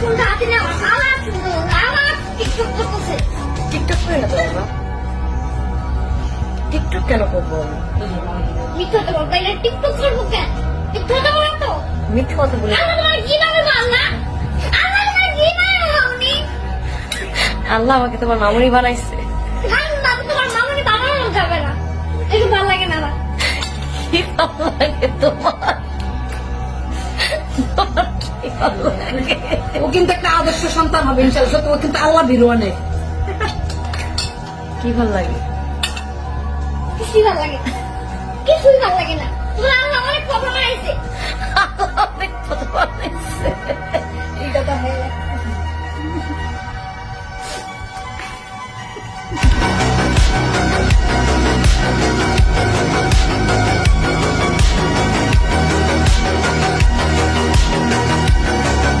ফোনটা হাতে নেওয়া আমার ফোন টিকটক করতেছে। টিকটক করে না বাবা? টিকটক কেন করব? মিথ্যা তো বলতে গেলে টিকটক করব কেন? মিথ্যা তো বলো তো। মিথ্যে কথা বলে আমরা তোমার কীভাবে মারলা? আমরা তোমার কীভাবে মারনি আল্লাহ আমাকে তোমার মামুনি বানাইছে। তোমার মামুনি বানানো যাবে না। একটু ভালো লাগে না আমার ও কিন্তু একটা আদর্শ সন্তান হবে ইনশাল্লাহ ও কিন্তু আল্লাহ ভিড় অনেক কি ভালো লাগে? কিছুই ভালো লাগে কিছুই ভালো লাগে না। তোমার আল্লাহ অনেক